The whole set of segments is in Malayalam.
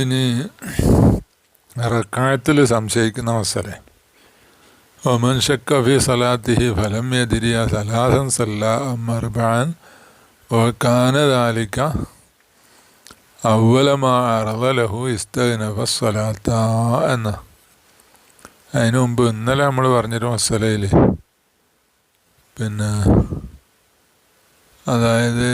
ഇനി റക്കായത്തിൽ സംശയിക്കുന്ന അവസരം. ഒമൻ ഷക്കഫി സലാത്തിഹി ഫലം എതിരിയ സലാഹൻ സല്ല അമ്മർബാൻ ഒക്കാനദാലിക്ക അവലമാ അറവലഹു ഇസ്തനഫ സലാത്ത എന്ന്. അതിനു മുമ്പ് ഇന്നലെ നമ്മൾ പറഞ്ഞൊരു മസലയിൽ പിന്നെ അതായത്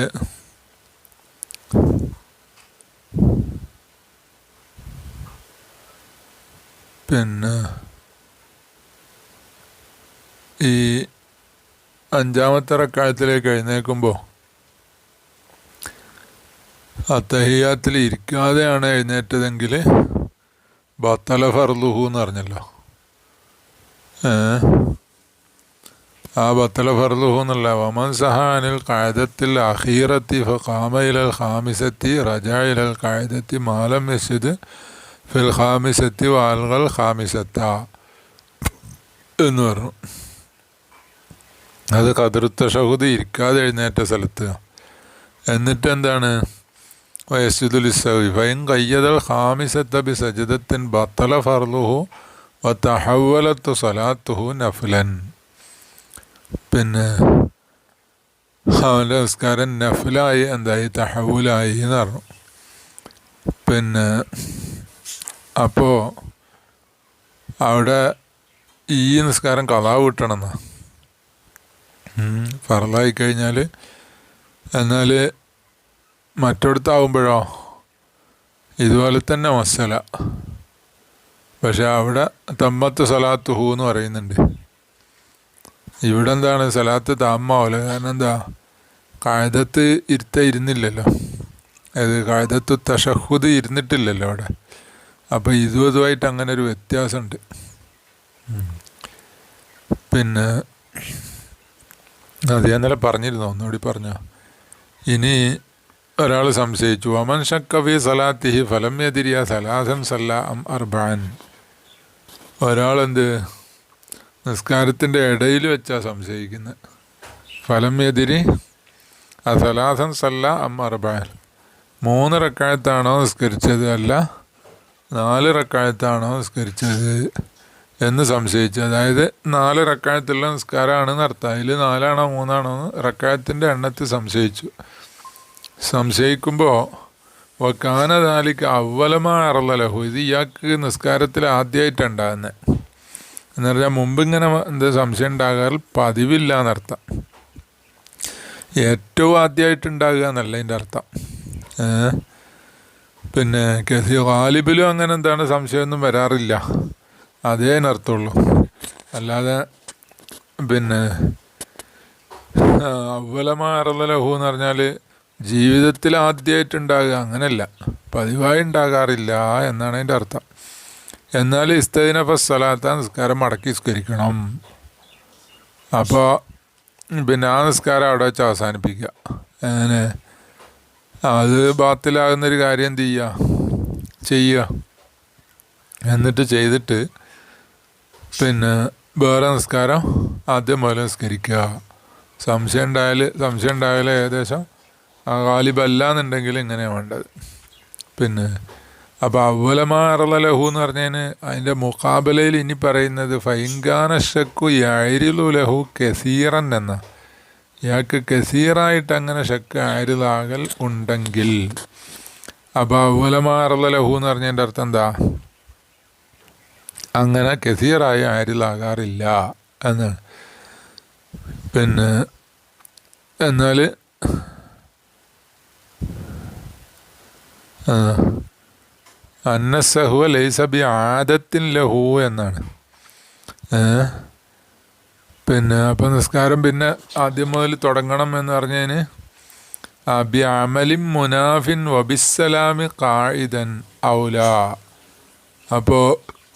പിന്നെ ഈ അഞ്ചാമത്തെ റക്കായത്തിലേക്ക് എഴുന്നേൽക്കുമ്പോൾ അത്തഹിയാത്തിൽ ഇരിക്കാതെയാണ് എഴുന്നേറ്റതെങ്കിൽ ബത്തല ഫർലുഹു എന്ന് പറഞ്ഞല്ലോ ആ ബത്തല ഫർലുഹു എന്നല്ല വമൻ സഹാനിൽ കായതത്തിൽ അഹീറത്തി ഖാമയിലൽ ഖാമിസത്തി റജായിലൽ കായതത്തി മാലം യസിദ് ഫിൽ ഖാമിസത്തി വാൽകൾ ഖാമിസത്ത. എന്ന് പറഞ്ഞു. അത് കതിർത്ത ഷഹുദ് ഇരിക്കാതെ എഴുന്നേറ്റ സ്ഥലത്ത്. എന്നിട്ട് എന്താണ് വയസ്സുദുലിസവി ഫൈൻ കയ്യതൽ ഖാമിസത്ത ബി സജിദത്തിൻ ബത്തല ഫർലുഹു വ തഹവലത്തു സലാത്തുഹു നഫ്ലൻ. പിന്നെ അവന്റെ നമസ്കാരം നഫ്ലായി എന്തായി? തഹവുലായി എന്ന് പറഞ്ഞു. പിന്നെ അപ്പോൾ അവിടെ ഈ നിസ്കാരം കഥാവ് കിട്ടണമെന്നാ. ഫറലായി കഴിഞ്ഞാൽ എന്നാൽ മറ്റടുത്താവുമ്പോഴോ ഇതുപോലെ തന്നെ മസല പക്ഷെ അവിടെ തമ്മത്ത് സലാത്ത് ഹൂ എന്ന് പറയുന്നുണ്ട്. ഇവിടെ എന്താണ് സലാത്ത് താമാവല കാരണം എന്താ? കായതത്ത് ഇരുത്ത ഇരുന്നില്ലല്ലോ. അത് കായതത്ത് തഷഹുദ് ഇരുന്നിട്ടില്ലല്ലോ അവിടെ. അപ്പോൾ ഇതും ഇതുമായിട്ട് അങ്ങനെ ഒരു വ്യത്യാസമുണ്ട് പിന്നെ അത് ഞാൻ പറഞ്ഞിരുന്നു ഒന്നുകൂടി പറഞ്ഞ? ഇനി ഒരാൾ സംശയിച്ചു അമൻ ഷക്കവി സലാത്തിഹി ഫലം എതിരിയ സലാസൻ സല്ല അം അർബാൻ. ഒരാളെന്ത്? നിസ്കാരത്തിന്റെ ഇടയിൽ വെച്ചാണ് സംശയിക്കുന്നത് ഫലം എതിരി അസലാസൻ സല്ല അം അർബാൻ. മൂന്ന് റക്കായത്താണോ നിസ്കരിച്ചത്? അല്ല. നാല് റക്കായത്താണോ നിസ്കരിച്ചത് എന്ന് സംശയിച്ചു. അതായത് നാല് റക്കായത്തുള്ള നിസ്കാരമാണ് അർത്ഥം. അതിൽ നാലാണോ മൂന്നാണോ എന്ന് റക്കായത്തിന്റെ എണ്ണത്തിൽ സംശയിച്ചു. സംശയിക്കുമ്പോൾ വക്കാനതാലിക്ക് അവലമാ അറലലഹു ഇത് ഇയാൾക്ക് നിസ്കാരത്തിൽ ആദ്യമായിട്ടുണ്ടാകുന്നത് എന്ന് പറഞ്ഞാൽ മുമ്പ് ഇങ്ങനെ എന്താ സംശയം ഉണ്ടാകാറ് പതിവില്ല എന്നർത്ഥം. ഏറ്റവും ആദ്യമായിട്ടുണ്ടാകുക എന്നല്ല അതിന്റെ അർത്ഥം. പിന്നെ കെസി ഗാലിബിലും അങ്ങനെ എന്താണ് സംശയമൊന്നും വരാറില്ല. അതേ അർത്ഥമുള്ളൂ അല്ലാതെ പിന്നെ അവലമാറലഹു എന്ന് പറഞ്ഞാൽ ജീവിതത്തിൽ ആദ്യമായിട്ടുണ്ടാകുക അങ്ങനെയല്ല. പതിവായി ഉണ്ടാകാറില്ല എന്നാണ് അതിന്റെ അർത്ഥം. എന്നാൽ ഇസ്തദിനഫ സ്ഥലത്ത നിസ്കാരം മടക്കി നിസ്കരിക്കണം. അപ്പോൾ പിന്നെ ആ നിസ്കാരം അവിടെ വെച്ച് അവസാനിപ്പിക്കുക. അങ്ങനെ അത് ബാത്തിലാകുന്നൊരു കാര്യം എന്ത് ചെയ്യുക ചെയ്യുക എന്നിട്ട് ചെയ്തിട്ട് പിന്നെ വേറെ നിസ്കാരം ആദ്യം പോലെ നിസ്കരിക്കുക. സംശയം ഉണ്ടായാൽ സംശയം ഉണ്ടായാൽ ഏകദേശം ഗാലിബല്ല എന്നുണ്ടെങ്കിൽ ഇങ്ങനെയാണ് വേണ്ടത്. പിന്നെ അപ്പോൾ അവലമാറല ലഹു എന്ന് പറഞ്ഞതിന് അതിന്റെ മുക്കാബലയിൽ ഇനി പറയുന്നത് ഫൈങ്കാന ഷക്കു യരിലു ലഹു കസീറൻ എന്ന ഇയാൾക്ക് കസീറായിട്ട് അങ്ങനെ ഷക്ക് ആരുതാകൽ ഉണ്ടെങ്കിൽ അപ്പോൾ ലഹു എന്ന് പറഞ്ഞതിന്റെ അർത്ഥം എന്താ? അങ്ങനെ കസീറായി ആരിലാകാറില്ല എന്ന്. പിന്നെ എന്നാൽ അന്നസഹുവ ലൈസബി ആദത്തിൻ ലഹു എന്നാണ്. പിന്നെ അപ്പം നിസ്കാരം പിന്നെ ആദ്യം മുതൽ തുടങ്ങണം എന്ന് പറഞ്ഞതിന് അബി അമലിം മുനാഫിൻ വബിസ്സലാമി കായിദൻ ഔല. അപ്പോൾ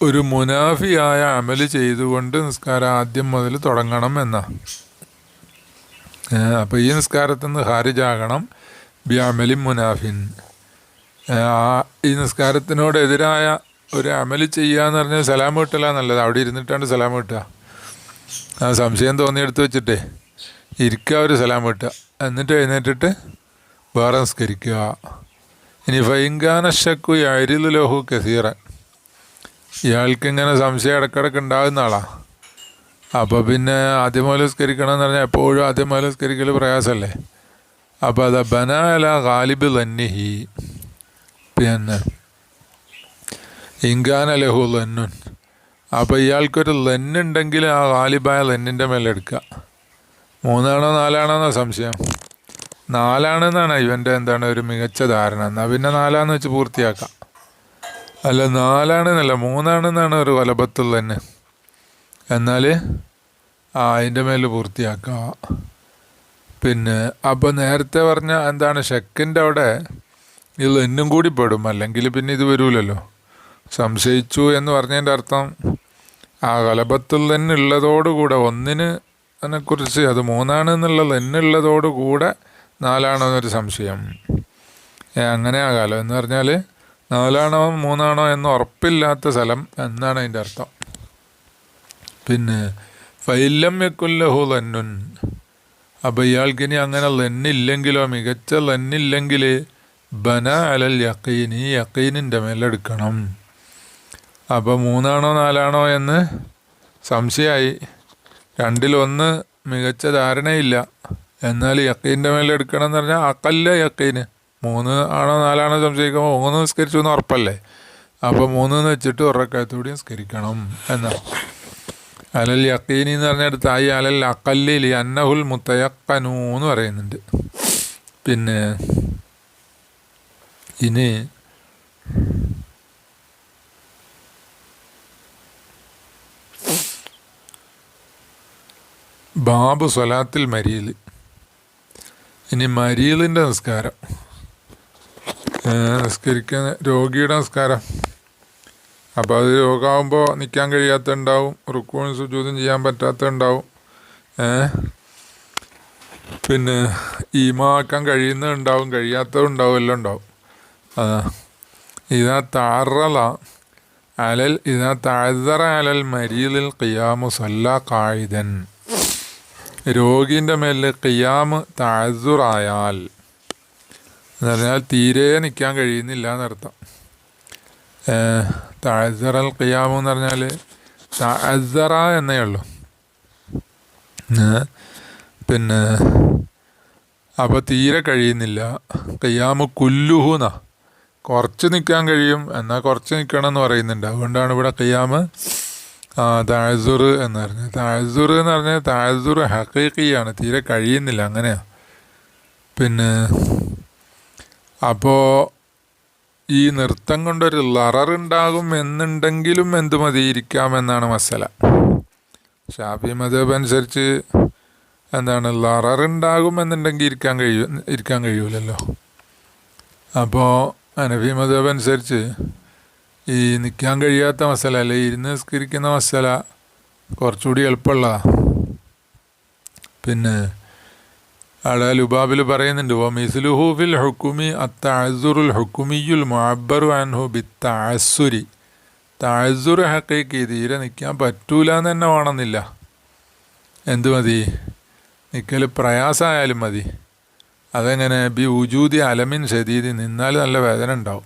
ഒരു മുനാഫിയായ അമൽ ചെയ്തുകൊണ്ട് നിസ്കാരം ആദ്യം മുതൽ തുടങ്ങണം എന്നാ. അപ്പോൾ ഈ നിസ്കാരത്തിൽ നിന്ന് ഹാരിജാകണം ബി അമലിം മുനാഫിൻ ഈ നിസ്കാരത്തിനോട് എതിരായ ഒരു അമൽ ചെയ്യുക എന്ന് പറഞ്ഞാൽ സലാം കിട്ടല നല്ലത്. അവിടെ ഇരുന്നിട്ടാണ് സലാം കിട്ടുക ആ സംശയം തോന്നിയെടുത്ത് വെച്ചിട്ടേ ഇരിക്കുക ഒരു സലാം വിട്ടുക എന്നിട്ട് എഴുന്നേറ്റിട്ട് വേറെ നിസ്കരിക്കുക. ഇനി ഫൈങ്കാനശക്കു അരിലു ലോഹു കസീറൻ. ഇയാൾക്ക് ഇങ്ങനെ സംശയം ഇടക്കിടക്ക് ഉണ്ടാകുന്ന ആളാ. അപ്പോൾ പിന്നെ ആദ്യം മുതൽ സ്കരിക്കണം എന്ന് പറഞ്ഞാൽ എപ്പോഴും ആദ്യം മുതൽ സ്കരിക്കൽ പ്രയാസമല്ലേ അപ്പോൾ അത് ബനാല ഗാലിബ് തന്നിഹി പിന്നെ ഇങ്കാന ലഹു ലന്നുൻ. അപ്പോൾ ഇയാൾക്കൊരു ലെന്നുണ്ടെങ്കിൽ ആ ഗാലിബായ ലെന്നിന്റെ മേലെ എടുക്കുക. മൂന്നാണോ നാലാണോ എന്നാ സംശയം. നാലാണെന്നാണ് ഇവന്റെ എന്താണ് ഒരു മികച്ച ധാരണ. എന്നാൽ പിന്നെ നാലാന്ന് വെച്ച് പൂർത്തിയാക്കാം. അല്ല നാലാണെന്നല്ല മൂന്നാണെന്നാണ് ഒരു വലപത്തുൽ തന്നെ എന്നാൽ ആ അതിന്റെ മേൽ പൂർത്തിയാക്കുക പിന്നെ അപ്പോൾ നേരത്തെ പറഞ്ഞ എന്താണ് ഷെക്കിന്റെ അവിടെ ഇത് എന്നും കൂടി പെടും. അല്ലെങ്കിൽ പിന്നെ ഇത് വരൂലല്ലോ. സംശയിച്ചു എന്ന് പറഞ്ഞതിന്റെ അർത്ഥം ആ കലപത്തിൽ തന്നെ ഉള്ളതോടുകൂടെ ഒന്നിന് അതിനെക്കുറിച്ച് അത് മൂന്നാണ് എന്നുള്ളത് എന്നുള്ളതോടുകൂടെ നാലാണോ എന്നൊരു സംശയം. അങ്ങനെ ആകാലോ എന്ന് പറഞ്ഞാൽ നാലാണോ മൂന്നാണോ എന്ന് ഉറപ്പില്ലാത്ത സ്ഥലം എന്നാണ് അതിന്റെ അർത്ഥം. പിന്നെ ഫൈലം വെക്കുല്ലഹു ലന്നുൻ അപ്പോൾ ഇയാൾക്കിനി അങ്ങനെ ലന്നില്ലെങ്കിലോ മികച്ച ലന്നില്ലെങ്കിൽ ബന അലൽ യക്കീനി യക്കീനിന്റെ മേലെടുക്കണം. അപ്പോൾ മൂന്നാണോ നാലാണോ എന്ന് സംശയമായി രണ്ടിലൊന്ന് മികച്ച ധാരണയില്ല. എന്നാൽ യക്കീന്റെ മേലെ എടുക്കണം എന്ന് പറഞ്ഞാൽ അക്കല്ല യക്കീന്. മൂന്ന് ആണോ നാലാണോ സംശയിക്കുമ്പോൾ മൂന്ന് നിസ്കരിച്ചു എന്ന് ഉറപ്പല്ലേ? അപ്പോൾ മൂന്ന് എന്ന് വെച്ചിട്ട് ഉറക്കത്തോടെ നിസ്കരിക്കണം എന്നാണ് അലൽ യക്കീനി എന്ന് പറഞ്ഞിടത്ത് ആയി അലൽ അക്കല്ലിൽ അന്നഹുൽ മുത്തയക്കനു എന്ന് പറയുന്നുണ്ട്. പിന്നെ ഇനി ബാബു സ്വലാത്തിൽ മരിയിൽ ഇനി മരിയലിന്റെ നിസ്കാരം. നിസ്കരിക്കുന്ന രോഗിയുടെ നിസ്കാരം. അപ്പോൾ അത് രോഗമാകുമ്പോൾ നിൽക്കാൻ കഴിയാത്ത ഉണ്ടാവും റുക്കുവും സുജൂതും ചെയ്യാൻ പറ്റാത്ത ഉണ്ടാവും പിന്നെ ഈമാക്കാൻ കഴിയുന്നുണ്ടാവും ഉണ്ടാവും കഴിയാത്തത് ഉണ്ടാവും. എല്ലാം ഉണ്ടാവും ഇതാ താറല അലൽ ഇതാ താഴ്തറ അലൽ മരിയലിൽ ഖിയാമു സല്ല കായിതൻ രോഗീന്റെ മേലിൽ കിയാമ് താഴ്സുറായാൽ എന്ന് പറഞ്ഞാൽ തീരെ നിൽക്കാൻ കഴിയുന്നില്ല എന്നർത്ഥം. താഴ്സറൽ കിയാമ് എന്ന് പറഞ്ഞാൽ താഴ്സറ എന്നേ ഉള്ളൂ. പിന്നെ അപ്പോൾ തീരെ കഴിയുന്നില്ല. കയ്യാമ് കുല്ലുഹുന കുറച്ച് നിൽക്കാൻ കഴിയും എന്നാൽ കുറച്ച് നിൽക്കണം എന്ന് പറയുന്നുണ്ട്. അതുകൊണ്ടാണ് ഇവിടെ ആ താഴ്സുർ എന്ന് പറഞ്ഞു. താഴ്സുർ എന്ന് പറഞ്ഞാൽ താഴ്സുർ ഹക്കീക്കിയാണ് തീരെ കഴിയുന്നില്ല അങ്ങനെയാണ് പിന്നെ അപ്പോൾ ഈ നൃത്തം കൊണ്ടൊരു ലററുണ്ടാകും എന്നുണ്ടെങ്കിലും എന്ത് മതി ഇരിക്കാമെന്നാണ് മസല. ഷാഫി മതബ് അനുസരിച്ച് എന്താണ് ലററുണ്ടാകും എന്നുണ്ടെങ്കിൽ ഇരിക്കാൻ കഴിയൂ ഇരിക്കാൻ കഴിയൂലല്ലോ. അപ്പോൾ അനഫി മതബ് അനുസരിച്ച് ഈ നിൽക്കാൻ കഴിയാത്ത മസാല അല്ലെ ഇരുന്ന് നിസ്കരിക്കുന്ന മസാല കുറച്ചുകൂടി എളുപ്പമുള്ളതാണ് പിന്നെ അവിടെ ലുബാബിൽ പറയുന്നുണ്ട് ഓ മിസ്ലുഹു ഫിൽ ഹുക്കുമി അത്താസുറുൽ ഹുക്കുമിയുൽ മുഅബ്ബറു അൻഹു താസുരി താഴ്സുർ ഹക്കേക്ക് തീരെ നിൽക്കാൻ പറ്റൂല എന്ന് തന്നെ വേണമെന്നില്ല. എന്തു മതി? നിൽക്കൽ പ്രയാസമായാലും മതി. അതെങ്ങനെ? ബി ഉജൂതി അലമിൻ ശരീതി നിന്നാൽ നല്ല വേദന ഉണ്ടാവും?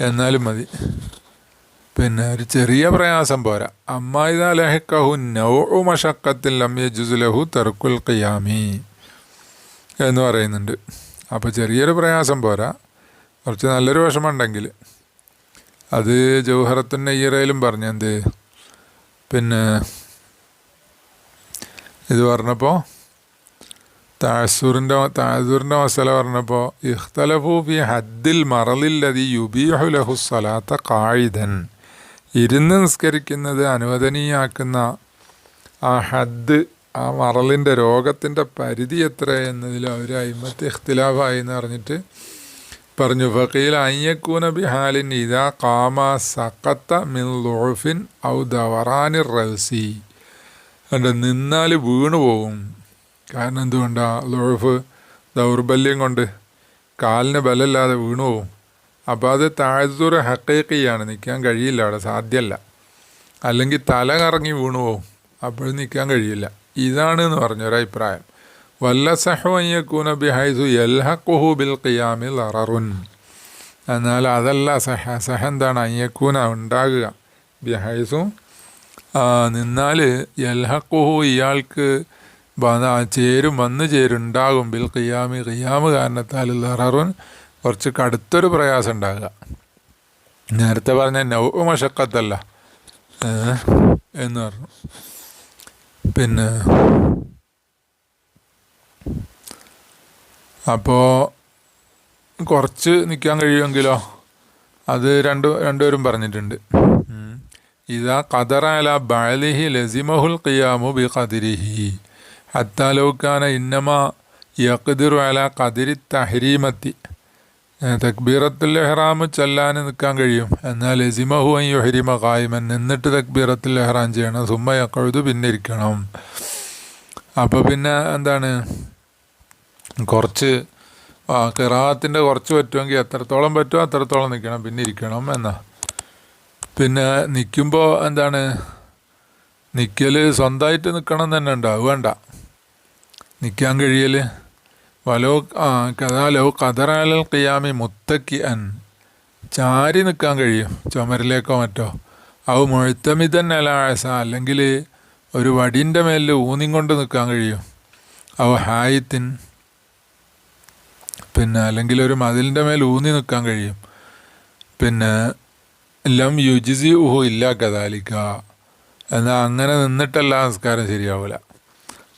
എന്നാലും മതി. പിന്നെ ഒരു ചെറിയ പ്രയാസം പോരാ. അമ്മായിദ ലഹക്കഹു നൗഉ മഷക്കത്തിൽ ലം യജുസ് ലഹു തെർക്കുൽ ഖിയാമി എന്ന് പറയുന്നുണ്ട്. അപ്പോൾ ചെറിയൊരു പ്രയാസം പോരാ. കുറച്ച് നല്ലൊരു വിഷമമുണ്ടെങ്കിൽ. അത് ജൗഹറത്തുൻ ഈറയിലും പറഞ്ഞെന്ത് പിന്നെ ഇത് പറഞ്ഞപ്പോൾ താസൂറിന്റെ താസൂറിന്റെ മസല പറഞ്ഞപ്പോൾ ഇഖ്തലഫു ഫി ഹദ്ദിൽ മറലില്ലതി യുബീഹു ലഹു സ്വലാത്ത കായിതൻ ഇരുന്ന് നിസ്കരിക്കുന്നത് അനുവദനീയാക്കുന്ന ആ ഹദ് ആ മറലിന്റെ രോഗത്തിന്റെ പരിധി എത്ര എന്നതിൽ അവർ അയിമത്ത് ഇഖ്തിലാഫായി എന്ന് പറഞ്ഞിട്ട് പറഞ്ഞു ഫക്കീൽ അയ്യക്കൂന ബിഹാലിൻ ഇതാ കാമ സക്കത്ത മിൻ ലോഫിൻ ഔ ദവറാനി റൽസി അതുകൊണ്ട് നിന്നാൽ വീണു പോകും കാരണം എന്തുകൊണ്ടാ ലോഫ് ദൗർബല്യം കൊണ്ട് കാലിന് ബലമില്ലാതെ വീണു പോവും? അപ്പോൾ അത് താഴ്ത്തൂറ ഹക്കീക്കിയാണ് നിൽക്കാൻ കഴിയില്ല അവിടെ. സാധ്യമല്ല അല്ലെങ്കിൽ തല കറങ്ങി വീണു പോവും. അപ്പോഴും നിൽക്കാൻ കഴിയില്ല. ഇതാണ് എന്ന് പറഞ്ഞൊരഭിപ്രായം വല്ല സഹ്വയ്യക്കൂന ബിഹൈസു യൽഹക്കുഹു ബിൽ ഖിയാമിൽ അററുൻ എന്നാൽ അതല്ല സഹ. സഹ എന്താണ്? അയ്യക്കൂന ഉണ്ടാകുക. ബിഹൈസു നിന്നാൽ എൽഹക്കുഹു ഇയാൾക്ക് ചേരും വന്ന് ചേരുണ്ടാകും. ബിൽ ഖിയാമി ഖിയാമ് കാരണത്താൽ ലററുൻ കുറച്ച് കടുത്തൊരു പ്രയാസം ഉണ്ടാകുക നേരത്തെ പറഞ്ഞ നൗ മഷക്കത്തല്ല. എന്ന് പറഞ്ഞു. പിന്നെ അപ്പോൾ കുറച്ച് നിൽക്കാൻ കഴിയുമെങ്കിലോ? അത് രണ്ട് രണ്ടുപേരും പറഞ്ഞിട്ടുണ്ട്. ഇതാ അല ബാലിഹി ലസിമഹുൽ ഖിയാമു ബി ഖദിരിഹി ഹത്താ ലൗ കാന ഇന്നമ യക്തിറു അല കതിരി തഹരീമത്തി. തക്ബീറത്തുൽ എഹ്റാം ചെല്ലാൻ നിൽക്കാൻ കഴിയും. എന്നാൽ എസിമഹു അൻ യുഹരിമ കായ്മൻ എന്നിട്ട് തക്ബീറത്തുൽ ഇഹ്റാം ചെയ്യണം. സുമ്മ യഖഴുതു പിന്നെ ഇരിക്കണം. അപ്പോൾ പിന്നെ എന്താണ്? കുറച്ച് കിറാത്തിന്റെ കുറച്ച് പറ്റുമെങ്കിൽ എത്രത്തോളം പറ്റുമോ അത്രത്തോളം നിൽക്കണം. പിന്നെ ഇരിക്കണം എന്നാ. പിന്നെ നിൽക്കുമ്പോൾ എന്താണ്? നിൽക്കൽ സ്വന്തമായിട്ട് നിൽക്കണം തന്നെ ഉണ്ടാവും വേണ്ട. നിൽക്കാൻ കഴിയൽ വലോ കഥാലോ കതറാലൽ കിയാമി മുത്തക്കി അൻ ചാരി നിൽക്കാൻ കഴിയും ചുമരിലേക്കോ മറ്റോ. അവ മുഴുത്തമിതൻ അലാഴസ അല്ലെങ്കിൽ ഒരു വടിന്റെ മേലിൽ ഊന്നി കൊണ്ട് നിൽക്കാൻ കഴിയും. അവ ഹായിത്തിൻ. പിന്നെ അല്ലെങ്കിൽ ഒരു മതിലിന്റെ മേൽ ഊന്നി നിൽക്കാൻ കഴിയും. പിന്നെ ലം യുജിസി ഊഹു ഇല്ല കഥാലിക്ക എന്നാൽ അങ്ങനെ നിന്നിട്ടല്ല നമസ്കാരം ശരിയാവില്ല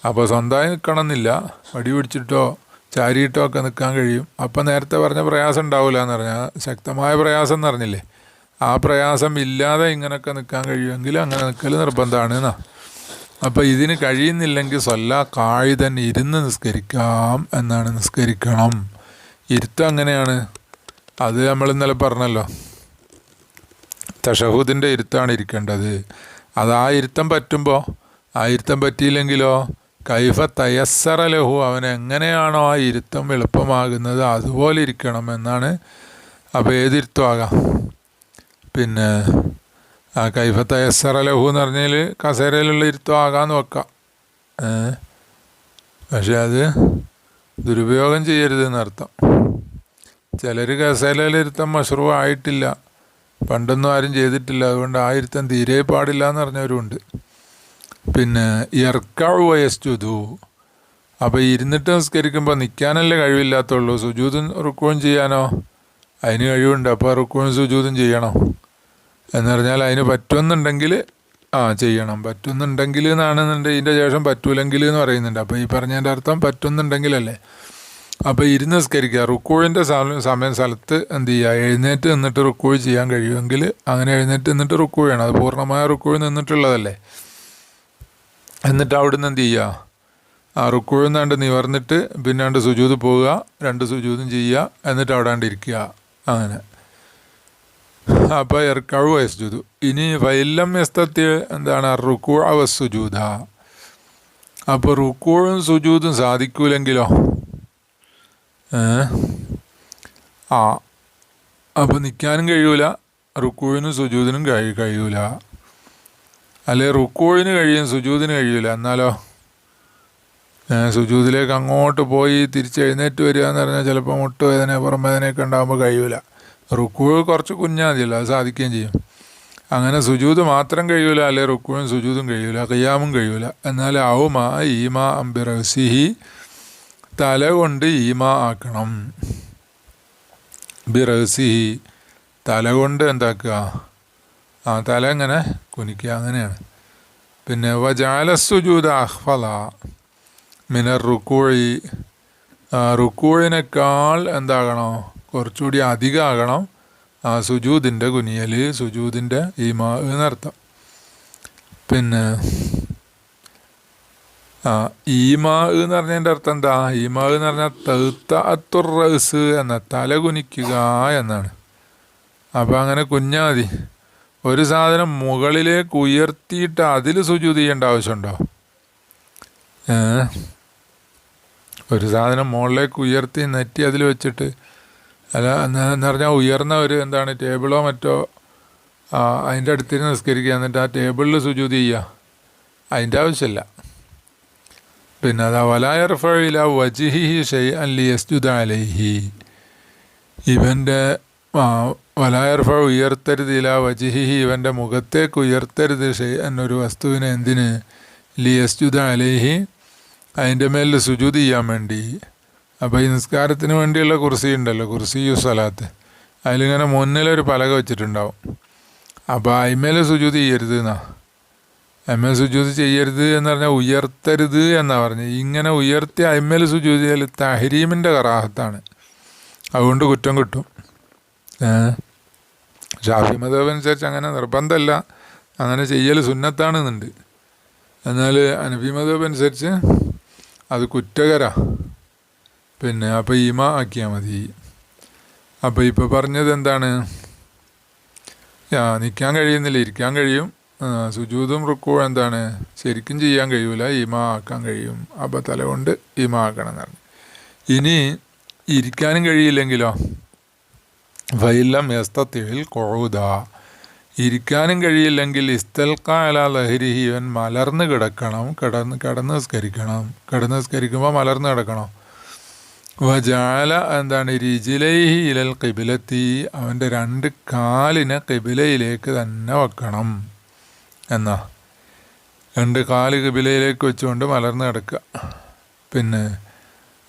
അപ്പോൾ സ്വന്തമായി നിൽക്കണമെന്നില്ല വടി പിടിച്ചിട്ടോ ചാരിയിട്ടോ ഒക്കെ നിൽക്കാൻ കഴിയും. അപ്പം നേരത്തെ പറഞ്ഞ പ്രയാസം ഉണ്ടാവില്ല എന്ന് പറഞ്ഞാൽ ശക്തമായ പ്രയാസം എന്ന് പറഞ്ഞില്ലേ? ആ പ്രയാസം ഇല്ലാതെ ഇങ്ങനെയൊക്കെ നിൽക്കാൻ കഴിയുമെങ്കിൽ അങ്ങനെ നിൽക്കൽ നിർബന്ധമാണ് എന്നാ. അപ്പോൾ ഇതിന് കഴിയുന്നില്ലെങ്കിൽ സ്വല്ല കാഴിതൻ ഇരുന്ന് നിസ്കരിക്കാം എന്നാണ് നിസ്കരിക്കണം. ഇരുത്തം അങ്ങനെയാണ്. അത് നമ്മൾ ഇന്നലെ പറഞ്ഞല്ലോ. തഷഹൂദിന്റെ ഇരുത്താണ് ഇരിക്കേണ്ടത്. അത് ആ ഇരുത്തം പറ്റുമ്പോൾ ആ ഇരുത്തം പറ്റിയില്ലെങ്കിലോ കൈഫ തയസ്സറ ലഹു അവൻ എങ്ങനെയാണോ ആ ഇരുത്തം എളുപ്പമാകുന്നത് അതുപോലെ ഇരിക്കണം എന്നാണ് അപ്പോൾ പിന്നെ ആ കൈഫ തയസ്സറ ലഹു എന്ന് പറഞ്ഞാൽ കസേരയിലുള്ള ഇരുത്തം ആകാമെന്ന് വെക്കാം. പക്ഷെ അത് ദുരുപയോഗം ചെയ്യരുത് എന്നർത്ഥം ചിലർ കസേരയിലിരുത്തം മഷ്റൂ ആയിട്ടില്ല. പണ്ടൊന്നും ആരും ചെയ്തിട്ടില്ല. അതുകൊണ്ട് ആ ഇരുത്തം തീരെ പാടില്ല എന്ന് പറഞ്ഞവരുണ്ട് പിന്നെ ഇർക്കാവ് വയസ്റ്റുതു അപ്പോൾ ഇരുന്നിട്ട് നിസ്കരിക്കുമ്പോൾ നിൽക്കാനല്ലേ കഴിവില്ലാത്തുള്ളൂ. സുജൂതും റുക്കുവും ചെയ്യാനോ? അതിന് കഴിവുണ്ട്. അപ്പോൾ റുക്കുവും സുജൂതും ചെയ്യണം? എന്ന് പറഞ്ഞാൽ അതിന് പറ്റുമെന്നുണ്ടെങ്കിൽ ആ ചെയ്യണം. പറ്റുന്നുണ്ടെങ്കിൽ എന്നാണെന്നുണ്ടെങ്കിൽ ഇതിന്റെ ശേഷം പറ്റൂലെങ്കിൽ എന്ന് പറയുന്നുണ്ട്. അപ്പോൾ ഈ പറഞ്ഞതിന്റെ അർത്ഥം പറ്റുന്നുണ്ടെങ്കിലല്ലേ. അപ്പോൾ ഇരുന്ന് നിസ്കരിക്കുക. റുക്കോഴിന്റെ സമയം സ്ഥലത്ത് എന്ത് ചെയ്യുക? എഴുന്നേറ്റ് നിന്നിട്ട് റുക്കോഴ് ചെയ്യാൻ കഴിയുമെങ്കിൽ അങ്ങനെ എഴുന്നേറ്റ് നിന്നിട്ട് റുക്കോഴ് ചെയ്യണം. അത് പൂർണമായ റുക്കോഴ് നിന്നിട്ടുള്ളതല്ലേ. എന്നിട്ട് അവിടുന്ന് എന്ത് ചെയ്യുക? ആ റുക്കുഴുന്നാണ്ട് നിവർന്നിട്ട് പിന്നാണ്ട് സുജൂത് പോവുക രണ്ട് സുജൂതും ചെയ്യുക എന്നിട്ട് അവിടെ ആണ്ട് ഇരിക്കുക. അങ്ങനെ. അപ്പോൾ ഇറക്കഴു വയസ്സുജൂതു ഇനി വൈലം എസ്തത്തി എന്താണ്? റുക്കൂ അവസുജൂത അപ്പോൾ റുക്കുഴും സുജൂതും സാധിക്കൂലെങ്കിലോ? ആ. അപ്പോൾ നിൽക്കാനും കഴിയൂല റുക്കൂഴിനും സുജൂതിനും കഴി കഴിയൂല. അല്ലെ റുക്കോഴിന് കഴിയും സുജൂതിന് കഴിയില്ല എന്നാലോ? സുജൂതിലേക്ക് അങ്ങോട്ട് പോയി തിരിച്ച് എഴുന്നേറ്റ് വരിക എന്ന് പറഞ്ഞാൽ ചിലപ്പോൾ മുട്ട് വേദന പുറം വേദനയൊക്കെ ഉണ്ടാകുമ്പോൾ കഴിയൂല. റുക്കൂഴ് കുറച്ച് കുഞ്ഞാതില്ല അത് സാധിക്കുകയും ചെയ്യും. അങ്ങനെ സുജൂത് മാത്രം കഴിയൂല അല്ലെ റുക്കുവും സുജൂതും കഴിയൂല കയ്യാമും കഴിയൂല. എന്നാൽ ഔമാ ഈമാ അംബിറസിഹി തല കൊണ്ട് ഈമ ആക്കണം. ബിറസിഹി തല കൊണ്ട് എന്താക്കുക? ആ തല ഇങ്ങനെ കുനിക്കുക അങ്ങനെയാണ്. പിന്നെ വജാലസുജൂദ അഹ്ഫല മിനർ റുക്കൂഴി റുക്കൂഴിനേക്കാൾ എന്താകണോ? കുറച്ചുകൂടി അധികമാകണം ആ സുജൂദിന്റെ കുനിയൽ സുജൂദിന്റെ ഈ എന്നർത്ഥം. പിന്നെ ആ ഈമാ എന്ന് പറഞ്ഞതിന്റെ അർത്ഥം എന്താ? ഈമാ എന്ന് പറഞ്ഞാൽ തെഴുത്ത അത്തുറസ് എന്ന തല കുനിക്കുക എന്നാണ്. അപ്പം അങ്ങനെ കുഞ്ഞാതി ഒരു സാധനം മുകളിലേക്ക് ഉയർത്തിയിട്ട് അതിൽ സുജൂത് ചെയ്യേണ്ട ആവശ്യമുണ്ടോ? ഒരു സാധനം മുകളിലേക്ക് ഉയർത്തി നെറ്റി അതിൽ വെച്ചിട്ട് അല്ല എന്ന് പറഞ്ഞാൽ ഉയർന്ന ഒരു എന്താണ് ടേബിളോ മറ്റോ അതിന്റെ അടുത്തിരുന്ന് നിസ്കരിക്കുക എന്നിട്ട് ആ ടേബിളിൽ സുജൂത് ചെയ്യുക. അതിന്റെ ആവശ്യമില്ല. പിന്നെ അതാ വലായർഫയില വജിഹി ഷെയ് അല്ലി യസ്ജുദ അലൈഹി. ഇവന്റെ വലായർഫ ഉയർത്തരുത് ഇല വജിഹി ഇവന്റെ മുഖത്തേക്ക് ഉയർത്തരുത് എന്നൊരു വസ്തുവിനെ എന്തിന്? ലി അലേഹി അതിന്റെ മേലിൽ സുജൂത് ചെയ്യാൻ വേണ്ടി. അപ്പോൾ ഈ നിസ്കാരത്തിന് വേണ്ടിയുള്ള കുർസി ഉണ്ടല്ലോ കുർസി യു സലാത്ത്. അതിലിങ്ങനെ മുന്നിലൊരു പലക വെച്ചിട്ടുണ്ടാവും. അപ്പോൾ അതിമേൽ സുജൂത് ചെയ്യരുത് എന്നാ. അതിമേൽ സുജൂത് ചെയ്യരുത് എന്ന് പറഞ്ഞാൽ ഉയർത്തരുത് എന്നാ പറഞ്ഞത് ഇങ്ങനെ ഉയർത്തി അതിമേൽ സുജൂത് ചെയ്യൽ തഹരീമിന്റെ കറാഹത്താണ്. അതുകൊണ്ട് കുറ്റം കിട്ടും. ഷാഫി മതം അനുസരിച്ച് അങ്ങനെ നിർബന്ധമല്ല. അങ്ങനെ ചെയ്യൽ സുന്നത്താണെന്നുണ്ട്. എന്നാൽ അനഫി മതം അനുസരിച്ച് അത് കുറ്റകര. പിന്നെ അപ്പോൾ ഈമ ആക്കിയാൽ മതി. അപ്പോൾ ഇപ്പോൾ പറഞ്ഞത് എന്താണ്? നിൽക്കാൻ കഴിയുന്നില്ല ഇരിക്കാൻ കഴിയും. സുജൂതും റുക്കൂ എന്താണ്? ശരിക്കും ചെയ്യാൻ കഴിയൂല ഈമ ആക്കാൻ കഴിയും. അപ്പോൾ തല കൊണ്ട് ഈമ ആക്കണം എന്ന് ഇനി ഇരിക്കാനും കഴിയില്ലെങ്കിലോ? ഫൈലം എസ്തത്തിൽ കൊഴുത ഇരിക്കാനും കഴിയില്ലെങ്കിൽ ഇസ്തൽക്കാല ലഹരിഹി ഇവൻ മലർന്ന് കിടക്കണം കിടന്ന് കിടന്ന് നിസ്കരിക്കണം. കിടന്ന് നിസ്കരിക്കുമ്പോൾ മലർന്ന് കിടക്കണം? വജാല എന്താണ് രിജിലൈഹി ഇലൽ കിബിലത്തി അവന്റെ രണ്ട് കാലിനെ കിബിലയിലേക്ക് തന്നെ വെക്കണം. എന്നാ? രണ്ട് കാൽ കിബിലയിലേക്ക് വെച്ചുകൊണ്ട് മലർന്ന് കിടക്കുക പിന്നെ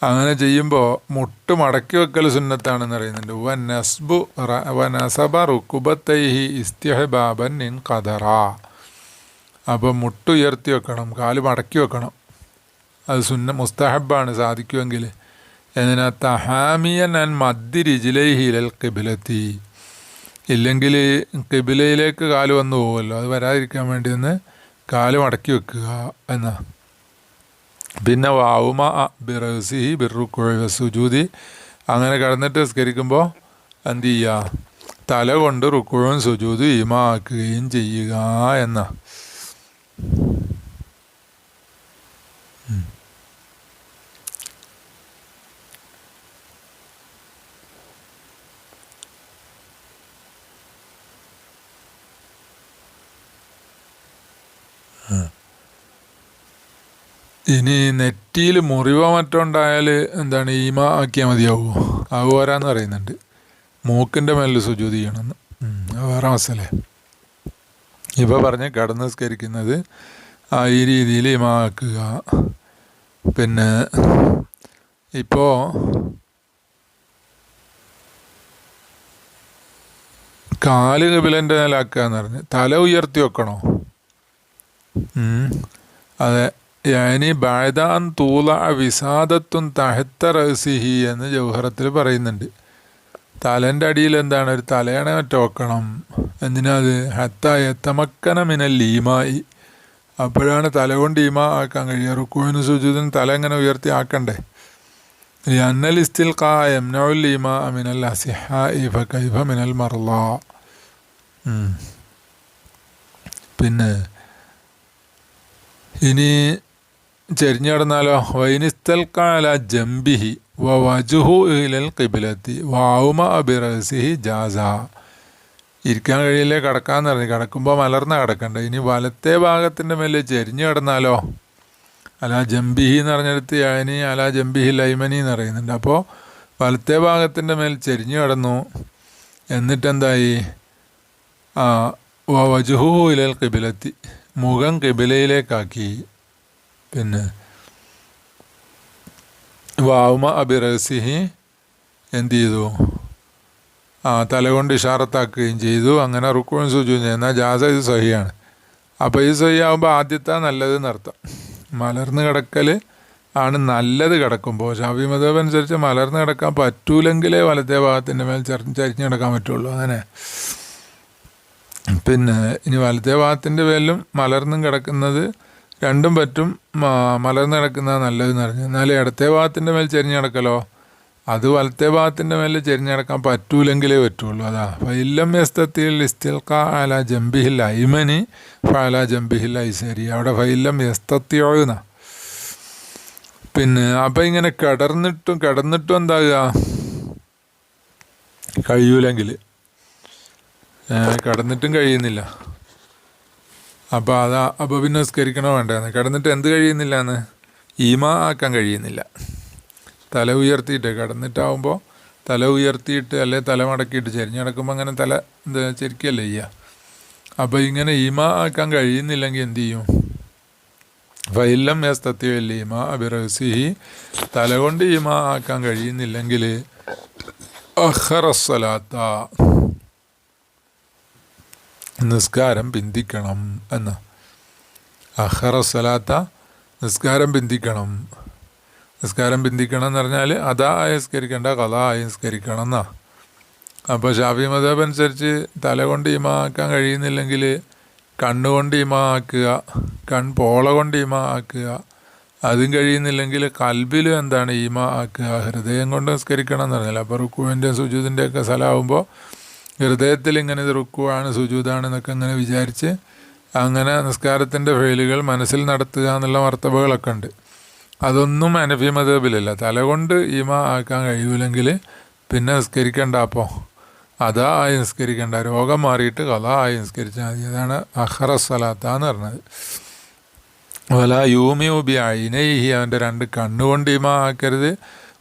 അങ്ങനെ ചെയ്യുമ്പോൾ മുട്ട് മടക്കി വെക്കൽ സുന്നത്താണെന്ന് അറിയുന്നുണ്ട് വ നസ്ബു വൻ വ നസബ റുക്കുബത്തൈഹി ഇസ്തിഹബാബൻ ഇൻ കതറ അപ്പോൾ മുട്ട് ഉയർത്തി വെക്കണം കാൽ മടക്കി വെക്കണം. അത് സുന്ന മുസ്തഹബാണ് സാധിക്കുമെങ്കിൽ എന്തിനാ തഹാമിയൻ അൻ മദ്ദി രിജിലൈഹിലൽ കിബിലത്തി ഇല്ലെങ്കിൽ കിബിലയിലേക്ക് കാൽ വന്നു പോകുമല്ലോ അത് വരാതിരിക്കാൻ വേണ്ടി ഒന്ന് കാൽ മടക്കി വെക്കുക എന്നാ പിന്നെ വാവുമ ബിറസിഹി ബിറുക്കുഴ സുജൂതി അങ്ങനെ കടന്നിട്ട് നിസ്കരിക്കുമ്പോൾ എന്ത് ചെയ്യുക തല കൊണ്ട് റുക്കുഴും സുജൂതി ഈമാക്കുകയും ചെയ്യുക എന്ന. ഇനി നെറ്റിയിൽ മുറിവോ മറ്റോ ഉണ്ടായാൽ എന്താണ് ഈമ ആക്കിയാൽ മതിയാവുമോ അത് പറയുന്നുണ്ട്. മൂക്കിന്റെ മേലിൽ സുജൂതി ചെയ്യണമെന്ന്. വേറെ മസലേ ഇപ്പോൾ പറഞ്ഞ് കടന്ന് നിസ്കരിക്കുന്നത് ആ ഈ രീതിയിൽ ഈമ ആക്കുക. പിന്നെ ഇപ്പോൾ കാൽ കപിലന്റെ നിലാക്കുക എന്ന് പറഞ്ഞ്. തല ഉയർത്തി വെക്കണോ? അതെ. യാനി ബായതാൻ തൂല വിസാദത്തും തഹത്ത റഹസിഹി എന്ന് ജൗഹറത്തിൽ പറയുന്നുണ്ട്. തലന്റെ അടിയിൽ എന്താണ്? ഒരു തലയണ ടോക്കണം വെക്കണം. എന്തിനാ അത്? ഹത്ത എത്തമക്കന മിനൽ ലീമായി അപ്പോഴാണ് തല കൊണ്ട് ഈമ ആക്കാൻ കഴിയുക. റുക്കുവിന് സുജുദിന് തല എങ്ങനെ ഉയർത്തി ആക്കണ്ടേ? അന്നൽ ഇസ്തിൽ കാ നൗൽ ഈമ മിനൽ അസിഹ ഇഫ കൈഫ മിനൽ മർല. പിന്നെ ഇനി ചെരിഞ്ഞു കിടന്നാലോ വൈനിസ്തൽക്കാല ജംബിഹി വ വജുഹു ഇലൽ കിബിലത്തി വാവുമ അബിറസിഹി ജാസ. ഇരിക്കാൻ കഴിയില്ലേ? കിടക്കാന്ന് പറഞ്ഞു. കിടക്കുമ്പോൾ മലർന്ന കിടക്കണ്ട? ഇനി വലത്തെ ഭാഗത്തിന്റെ മേലെ ചെരിഞ്ഞു കിടന്നാലോ അല ജംബിഹി എന്ന് പറഞ്ഞെടുത്ത് യാനി അല ജംബിഹി ലൈമനി എന്ന് പറയുന്നുണ്ട്. അപ്പോൾ വലത്തെ ഭാഗത്തിന്റെ മേൽ ചെരിഞ്ഞു കിടന്നു എന്നിട്ടെന്തായി വജുഹു ഇലൽ കിബിലത്തി മുഖം കിബിലയിലേക്കാക്കി പിന്നെ വാവുമ അബിറസിഹി എന്ത് ചെയ്തു ആ തലകൊണ്ട് ഇഷാറത്താക്കുകയും ചെയ്തു. അങ്ങനെ സൂചിയും ചെയ്തു എന്നാൽ ജാസ ഇത് സഹിയാണ്. അപ്പോൾ ഇത് സഹിയാകുമ്പോൾ ആദ്യത്തെ നല്ലത് നിർത്തം മലർന്ന് കിടക്കൽ ആണ് നല്ലത് കിടക്കുമ്പോൾ ഷാഫി മതബ് അനുസരിച്ച് മലർന്ന് കിടക്കാൻ പറ്റൂലെങ്കിലേ വലത്തെ ഭാഗത്തിന്റെ മേൽ ചരി ചരിഞ്ഞ് കിടക്കാൻ പറ്റുള്ളൂ. അങ്ങനെ. പിന്നെ ഇനി വലത്തെ ഭാഗത്തിന്റെ പേരിലും മലർന്നും കിടക്കുന്നത് രണ്ടും പറ്റും. മലർന്ന് കിടക്കുന്ന നല്ലതെന്ന് പറഞ്ഞു എന്നാലും ഇടത്തെ ഭാഗത്തിന്റെ മേൽ ചെരിഞ്ഞ് കിടക്കലോ? അത് വലത്തെ ഭാഗത്തിന്റെ മേലെ ചെരിഞ്ഞ് കിടക്കാൻ പറ്റൂലെങ്കിലേ പറ്റുള്ളൂ. അതാ. ഫൈലം യസ്തത്തിൽ ഇസ്തിൽക്ക അല ജംബിഹിൽ ഐമനി ഫല ജംബിഹിൽ ഐസരി അവിടെ ഫൈലം യസ്തത്തിയോഴുന്ന പിന്നെ അപ്പം ഇങ്ങനെ കിടന്നിട്ടും കിടന്നിട്ടും എന്താകുക കഴിയൂലെങ്കിൽ കിടന്നിട്ടും കഴിയുന്നില്ല. അപ്പോൾ അത് അപ്പോൾ പിന്നെ നിസ്കരിക്കണോ വേണ്ടതെന്ന് കിടന്നിട്ട് എന്ത് കഴിയുന്നില്ല എന്ന് ഈമ ആക്കാൻ കഴിയുന്നില്ല. തല ഉയർത്തിയിട്ട് കിടന്നിട്ടാവുമ്പോൾ തല ഉയർത്തിയിട്ട് അല്ലെ തല മടക്കിയിട്ട് ചെരിഞ്ഞടക്കുമ്പോൾ അങ്ങനെ തല എന്താ ചെരിക്കല്ലേ ചെയ്യുക അപ്പോൾ ഇങ്ങനെ ഈമ ആക്കാൻ കഴിയുന്നില്ലെങ്കിൽ എന്ത് ചെയ്യും? ഫൈലം യസ്തത്വല്ല ഈമ അബിറസിഹി തല കൊണ്ട് ഈമ ആക്കാൻ കഴിയുന്നില്ലെങ്കിൽ അഹറസ്വലാത്ത നിസ്കാരം പിന്തിക്കണം എന്ന്. അഹറസ്വലാത്ത നിസ്കാരം പിന്തിക്കണം. നിസ്കാരം പിന്തിക്കണം എന്ന് പറഞ്ഞാൽ അതാ ആയസ്കരിക്കേണ്ട കഥ ആയസ്കരിക്കണം എന്നാ. അപ്പോൾ ഷാഫി മതബ് അനുസരിച്ച് തല കൊണ്ട് ഇമാക്കാൻ കഴിയുന്നില്ലെങ്കിൽ കണ്ണുകൊണ്ട് ഇമാക്കുക കൺപോള കൊണ്ട് ഇമാക്കുക അതും കഴിയുന്നില്ലെങ്കിൽ കൽബിലും എന്താണ് ഈമ ആക്കുക ഹൃദയം കൊണ്ട് നിസ്കരിക്കണം എന്ന് പറഞ്ഞാൽ അപ്പോൾ റുക്കുവിന്റെ സുജിതിന്റെയൊക്കെ സ്ഥലമാകുമ്പോൾ ഹൃദയത്തിൽ ഇങ്ങനെ ഇത് റുക്കുവാണ് സുജൂതാണ് എന്നൊക്കെ അങ്ങനെ വിചാരിച്ച് അങ്ങനെ നിസ്കാരത്തിന്റെ ഫെയിലുകൾ മനസ്സിൽ നടത്തുക എന്നുള്ള മർത്തബകളൊക്കെ ഉണ്ട്. അതൊന്നും അനഫി മതബിലില്ല തല കൊണ്ട് ഈമ ആക്കാൻ കഴിയൂലെങ്കിൽ പിന്നെ നിസ്കരിക്കണ്ട അപ്പോൾ അതാ ആയി നിസ്കരിക്കേണ്ട. രോഗം മാറിയിട്ട് കഥ ആയി നിസ്കരിച്ചാൽ മതി. അതാണ് അഹറ എന്ന് പറഞ്ഞത്. വല യൂമി ഉബി അയിനൈഹി അവന്റെ രണ്ട് കണ്ണുകൊണ്ട് ഈമ ആക്കരുത്.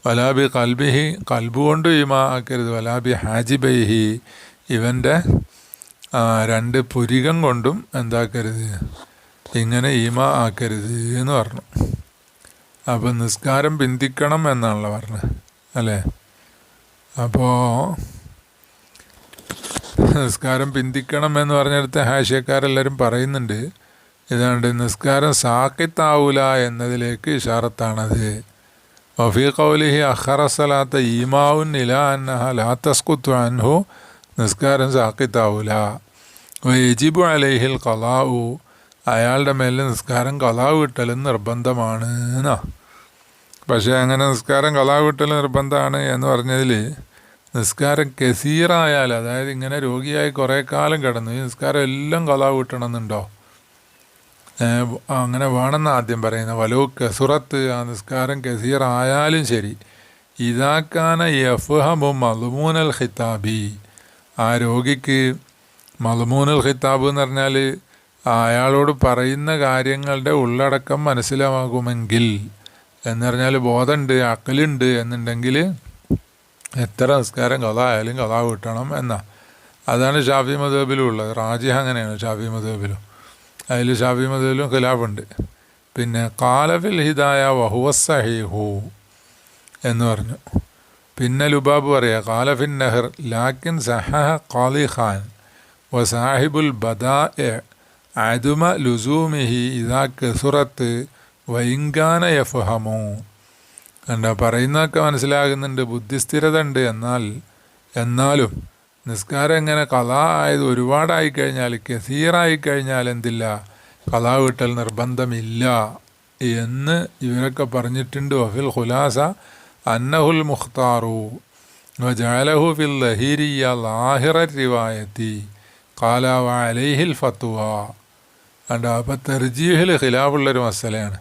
വലാബി കൽബിഹി കൽബുകൊണ്ട് കൊണ്ട് ഈമ ആക്കരുത് വലാബി ഹാജിബൈഹി ഇവന്റെ രണ്ട് പുരികം കൊണ്ടും എന്താക്കരുത്? ഇങ്ങനെ ഈമ ആക്കരുത് എന്ന് പറഞ്ഞു. അപ്പോൾ നിസ്കാരം ബിന്ദിക്കണം എന്നാണല്ലോ പറഞ്ഞത് അല്ലേ? അപ്പോൾ നിസ്കാരം ബിന്ദിക്കണം എന്ന് പറഞ്ഞെടുത്ത് ഹാഷ്യക്കാരെല്ലാവരും പറയുന്നുണ്ട് ഇതാണ്ട് നിസ്കാരം സാക്കിത്താവൂല എന്നതിലേക്ക് ഇഷാറത്താണത്. വഫീ കൗലിഹി അഹറസലാത്ത ഈമാവുൻ ഇല അന്നഹ ലാ തസ്കുത്തു അൻഹു നിസ്കാരം സാക്കിത്താവൂല വയജിബു അലൈഹിൽ കലാവു അയാളുടെ മേലിൽ നിസ്കാരം കലാവ് കിട്ടലും നിർബന്ധമാണ് എന്നാ പക്ഷേ അങ്ങനെ നിസ്കാരം കലാവ് വിട്ടലും നിർബന്ധമാണ് എന്ന് പറഞ്ഞതിൽ നിസ്കാരം കസീറായാൽ അതായത് ഇങ്ങനെ രോഗിയായി കുറേ കാലം കിടന്നു ഈ നിസ്കാരം എല്ലാം കലാവ് വിട്ടണമെന്നുണ്ടോ അങ്ങനെ വേണമെന്ന് ആദ്യം പറയുന്നത്. വലോ കസുറത്ത് ആ നിസ്കാരം കസീർ ആയാലും ശരി. ഇതാക്കാന യഫ്ഹമു മലമൂനൽ ഖിതാബി. ആ രോഗിക്ക് മലമൂനൽ ഖിതാബ് എന്ന് പറഞ്ഞാൽ അയാളോട് പറയുന്ന കാര്യങ്ങളുടെ ഉള്ളടക്കം മനസ്സിലാകുമെങ്കിൽ എന്ന് പറഞ്ഞാൽ ബോധമുണ്ട് അക്കലുണ്ട് എന്നുണ്ടെങ്കിൽ എത്ര നിസ്കാരം കഥ ആയാലും കഥ കിട്ടണം എന്നാ. അതാണ് ഷാഫി മദബിലും ഉള്ളത്. റാജി അങ്ങനെയാണ് ഷാഫി മദബിലും അതിൽ ഷാഫി മതിലും ഖിലാഫുണ്ട്. പിന്നെ കാലഫിൽ ഹിദായ വഹുവസഹിഹു എന്ന് പറഞ്ഞു. പിന്നെ ലുബാബ് പറയാ കാലഫിൻ നെഹർ ലാക്കിൻ സഹഹ ഖാലി ഖാൻ വ സാഹിബുൽ ബദാ അതുമ ലുസൂമിഹി ഇതാ കസുറത്ത് വൈങ്കാന യഫഹമോ. കണ്ട പറയുന്നതൊക്കെ മനസ്സിലാകുന്നുണ്ട് ബുദ്ധിസ്ഥിരത ഉണ്ട് എന്നാൽ എന്നാലും നിസ്കാരം എങ്ങനെ? കഥ ആയത് ഒരുപാടായി കഴിഞ്ഞാൽ കസീറായി കഴിഞ്ഞാൽ എന്തില്ല? കഥ വിട്ടൽ നിർബന്ധമില്ല എന്ന് ഇവരൊക്കെ പറഞ്ഞിട്ടുണ്ട്. വഫിൽ ഖുലാസ അന്നഹുൽ മുഖ്താറു. ജാലഹു ഫിൽ ലഹീരിയ ലാഹിറ റിവായത്തി. കാലാവ അലൈഹിൽ ഫത്വ. കണ്ട? അപ്പം തെർജീഹിൽ ഖിലാഫുള്ളൊരു മസലയാണ്.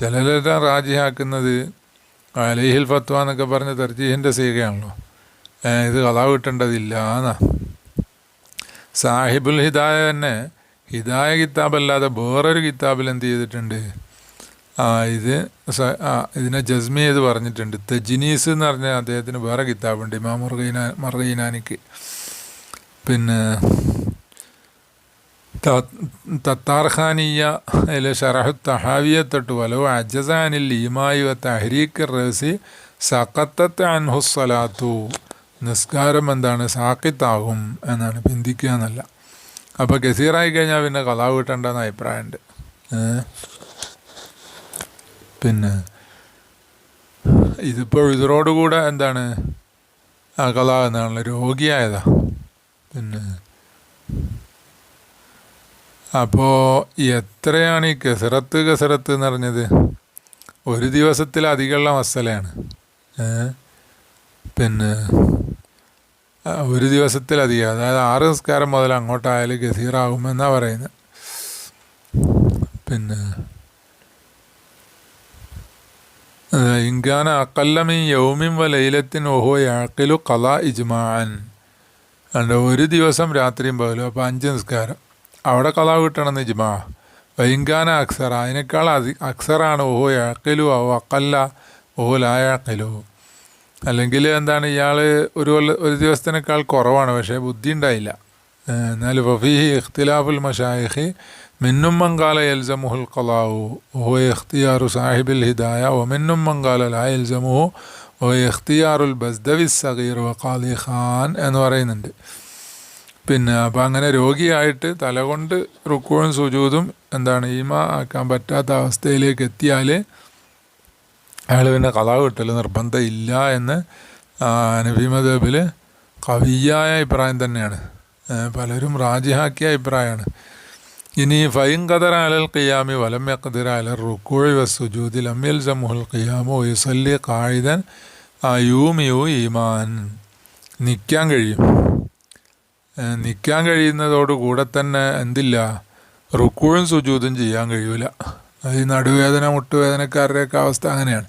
ചിലരെല്ലാം റാജിയാക്കുന്നത് അലൈഹിൽ ഫത്വ എന്നൊക്കെ പറഞ്ഞ തെർജീഹിന്റെ സീകയാണല്ലോ. ഇത് കഥ കിട്ടേണ്ടതില്ല എന്നാ സാഹിബുൽ ഹിദായ തന്നെ ഹിദായ കിതാബല്ലാതെ വേറൊരു കിതാബിൽ എന്ത് ചെയ്തിട്ടുണ്ട്? ആ ഇത് ഇതിനെ ജസ്മി ചെയ്ത് പറഞ്ഞിട്ടുണ്ട്. തെജിനീസ് എന്ന് പറഞ്ഞ അദ്ദേഹത്തിന് വേറെ കിതാബുണ്ട് ഇമാ മുർഗീന പിന്നെ തത്താർഖാനിയ അതിലെ ഷറഹു തഹാവിയെ തൊട്ട് വലവ് അജസാനിൽ ഈമായി വ തഹരീഖ് റസി സഖത്തത്ത് അൻഹുസ്വലാത്തു നിസ്കാരം എന്താണ്? സാക്കിത്താകും എന്നാണ്. പിന്തിക്കുക എന്നല്ല. അപ്പോൾ ഗസീറായി കഴിഞ്ഞാൽ പിന്നെ കഥ കിട്ടേണ്ടെന്ന് അഭിപ്രായമുണ്ട്. പിന്നെ ഇതിപ്പോൾ ഇതിനോടുകൂടെ എന്താണ്? ആ കഥ എന്നാണല്ലോ രോഗിയായതാ. പിന്നെ അപ്പോൾ എത്രയാണ് ഈ കസറത്ത് കസറത്ത് എന്ന് പറഞ്ഞത്? ഒരു ദിവസത്തിലധികമുള്ള മസലയാണ്. പിന്നെ ഒരു ദിവസത്തിലധികം അതായത് ആറ് നിസ്കാരം മുതൽ അങ്ങോട്ടായാലും ഗസീറാകുമെന്നാണ് പറയുന്നത് പിന്നെ ഇങ്കാന അക്കല്ലമീ യൗമിൻ വ ലൈലത്തിൻ ഓഹോ യാക്കിലു കല ഇജ്മാൻ അല്ല ഒരു ദിവസം രാത്രിയും പകലും അപ്പോൾ അഞ്ച് നിസ്കാരം. അവിടെ കല കിട്ടണം ഇജ്മാ. വൈങ്കാന അക്സറ അതിനേക്കാൾ അധി അക്സറാണ് ഓഹോ യാക്കിലു ഓ അക്കല്ല ഓഹോ ലായാക്കലു അല്ലെങ്കിൽ എന്താണ് ഇയാൾ ഒരു കൊല്ല ഒരു ദിവസത്തിനേക്കാൾ കുറവാണ് പക്ഷേ ബുദ്ധി ഉണ്ടായില്ല. എന്നാൽ വഫീഹി ഇഖ്തിലാഫുൽ മഷായിഖി മിന്നും മങ്കാല എൽസമുഹുൽ കലാവു ഓ ഇഖ്തിയാറു സാഹിബിൽ ഹിദായ ഒ മിന്നും മങ്കാല ലാ എൽസമുഹു ഓ ഇഖ്തിയാറുൽ ബസ്ദവി സഗീർ വഖാലി ഖാൻ എന്ന് പറയുന്നുണ്ട്. പിന്നെ അപ്പം അങ്ങനെ രോഗിയായിട്ട് തലകൊണ്ട് റുക്കുവും സുജൂതും എന്താണ് ഈമ ആക്കാൻ പറ്റാത്ത അവസ്ഥയിലേക്ക് എത്തിയാൽ അയാൾ പിന്നെ കഥ കിട്ടൽ നിർബന്ധം ഇല്ല എന്ന് നബി മദബിൽ കവിയായ അഭിപ്രായം തന്നെയാണ്. പലരും റാജിഹാക്കിയ അഭിപ്രായമാണ്. ഇനി ഫൈൻ ഖദർ അലൽ ഖിയാമി വലം യഖ്ദിർ അലൽ റുക്കൂഴി വസ്സുജൂദി ലം യൽസമുൽ ഖിയാമു യുസല്ലി ഖായിദൻ യൂമിയു ഈമാൻ. നിൽക്കാൻ കഴിയും. നിൽക്കാൻ നിൽക്കാൻ കഴിയുന്നതോടുകൂടെ തന്നെ എന്തില്ല റുക്കോഴും സുജൂതും ചെയ്യാൻ കഴിയൂല. അത് ഈ നടുവേദന മുട്ടുവേദനക്കാരുടെയൊക്കെ അവസ്ഥ അങ്ങനെയാണ്.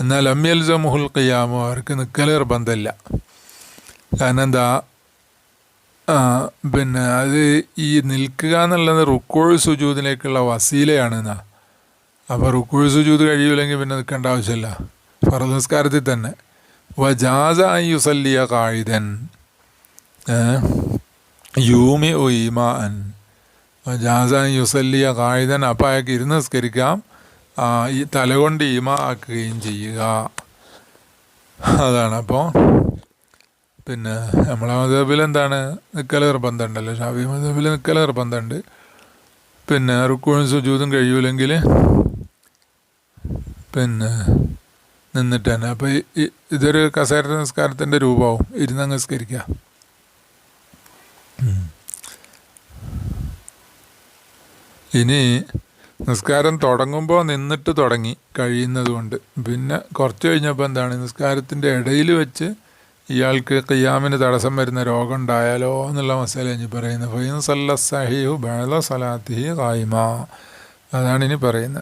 എന്നാൽ അമ്യൽ ജമുഹുൽ ഖിയാമോ അവർക്ക് നിൽക്കൽ നിർബന്ധമില്ല കാരണം എന്താ പിന്നെ അത് ഈ നിൽക്കുക എന്നുള്ളത് റുക്കോഴ് സുജൂദിലേക്കുള്ള വസീലയാണ് എന്നാ. അപ്പോൾ റുക്കോഴ് സുജൂദ് കഴിയൂലെങ്കിൽ പിന്നെ നിൽക്കേണ്ട ആവശ്യമില്ല. ഫറദ് നിസ്കാരത്തിൽ തന്നെ. വജാസ യുസല്ലിയ കായിതൻ യൂമി ഒയിമാൻ ജാസാൻ യുസല്ലിയ കായിതൻ അപ്പം അയാൾക്ക് ഇരുന്ന് നിസ്കരിക്കാം. ഈ തലകൊണ്ട് ഈമ ആക്കുകയും ചെയ്യുക. അതാണ് അപ്പോൾ പിന്നെ നമ്മളെ മതബിൽ എന്താണ്? നിക്കൽ നിർബന്ധമുണ്ടല്ലോ. ഷാഫി മതബിൽ നിക്കൽ നിർബന്ധമുണ്ട്. പിന്നെ റുക്കുവും സുജൂതും കഴിയൂലെങ്കിൽ പിന്നെ നിന്നിട്ട് തന്നെ. അപ്പോൾ ഇതൊരു കസേര നിസ്കാരത്തിന്റെ രൂപമാവും. ഇരുന്ന് നിസ്കരിക്കുക. ഇനി നിസ്കാരം തുടങ്ങുമ്പോൾ നിന്നിട്ട് തുടങ്ങി കഴിയുന്നതുകൊണ്ട്. പിന്നെ കുറച്ച് കഴിഞ്ഞപ്പോൾ എന്താണ്? നിസ്കാരത്തിന്റെ ഇടയിൽ വെച്ച് ഇയാൾക്ക് ഖിയാമിന് തടസ്സം വരുന്ന രോഗം ഉണ്ടായാലോ എന്നുള്ള മസാല ഇനി പറയുന്നത്. ഫൈൻ സല്ല സഹിഹു ബഅദ സലാത്തിഹി ഖായിമ. അതാണ് ഇനി പറയുന്നത്.